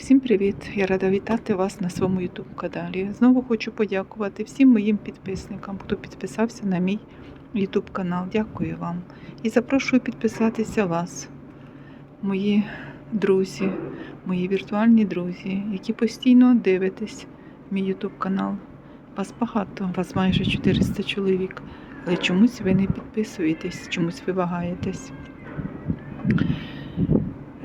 Всім привіт! Я рада вітати вас на своєму YouTube каналі. Знову хочу подякувати всім моїм підписникам, хто підписався на мій YouTube канал. Дякую вам. І запрошую підписатися вас, мої друзі, мої віртуальні друзі, які постійно дивитесь мій YouTube канал. Вас багато, вас майже 400 чоловік. Але чомусь ви не підписуєтесь, чомусь ви вагаєтесь.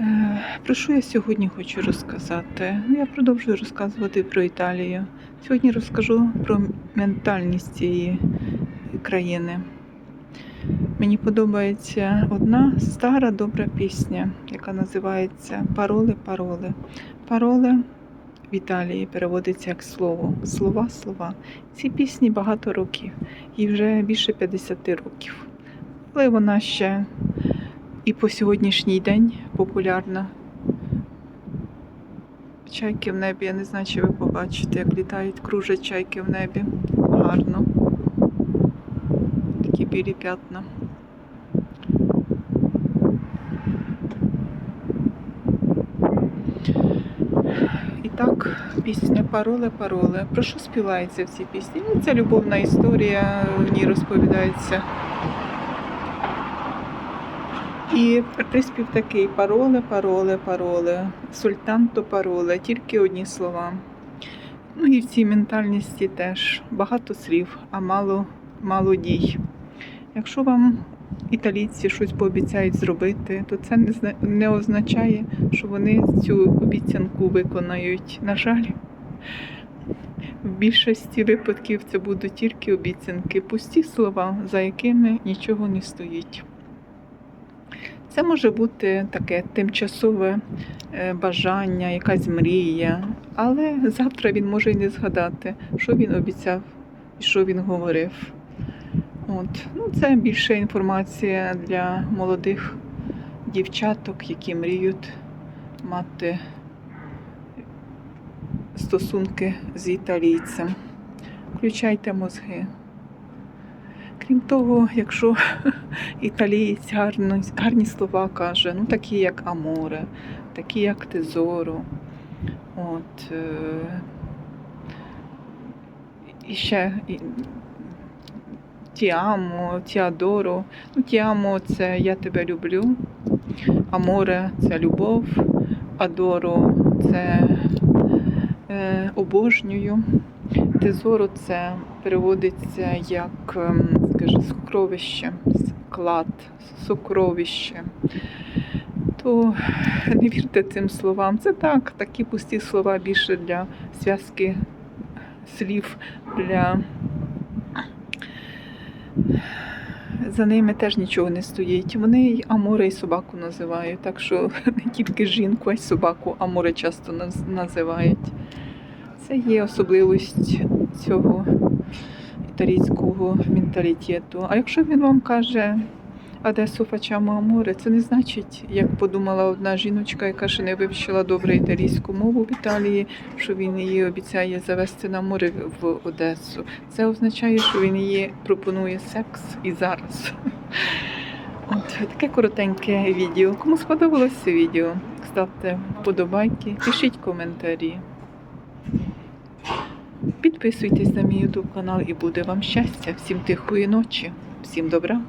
Е, Про що я сьогодні хочу розказати? Ну, я продовжую розказувати про Італію. Сьогодні розкажу про ментальність цієї країни. Мені подобається одна стара добра пісня, яка називається Пароли, пароли. Пароли в Італії переводиться як слово. Слова, слова. Ці пісні багато років, їй вже більше 50 років. Але вона ще і по сьогоднішній день популярна. Чайки в небі, я не знаю, чи ви побачите, як літають, кружать чайки в небі. Гарно. Такі білі п'ятна. І так, пісня Пароле, пароле. Про що співається в цій пісні? Ну, це любовна історія, в ній розповідається. І приспів такий: пароле, пароле, пароле, сультанто пароле, тільки одні слова. Ну і в цій ментальності теж багато слів, а мало, мало дій. Якщо вам італійці щось пообіцяють зробити, то це не означає, що вони цю обіцянку виконають. На жаль, в більшості випадків це будуть тільки обіцянки, пусті слова, за якими нічого не стоїть. Це може бути таке тимчасове е, бажання, якась мрія, але завтра він може й не згадати, що він обіцяв і що він говорив. От. Ну, це більше інформація для молодих дівчаток, які мріють мати стосунки з італійцем. Включайте мозги. Крім того, якщо італієць гарно, гарні слова каже, ну такі як аморе, такі як тезоро. От, е, і ще тіамо, тіадоро. Ну, тіамо це я тебе люблю. Аморе це любов, адоро це е, обожнюю. Тезоро це переводиться як, скажи, сокровище, склад, сокровище. То не вірте цим словам. Це так, такі пусті слова більше для зв'язки слів, для за ними теж нічого не стоїть. Вони й аморе і собаку називають, так що не тільки жінку, а й собаку аморе часто наз- називають. Це є особливість цього італійського менталітету. А якщо він вам каже Адесо фачамо аморе, це не значить, як подумала одна жіночка, яка ще не вивчила добре італійську мову в Італії, що він її обіцяє завести на море в Одесу. Це означає, що він їй пропонує секс і зараз. От таке коротеньке відео. Кому сподобалось це відео, ставте вподобайки, пишіть коментарі. Підписуйтесь на мій YouTube канал і буде вам щастя. Всім тихої ночі, всім добра.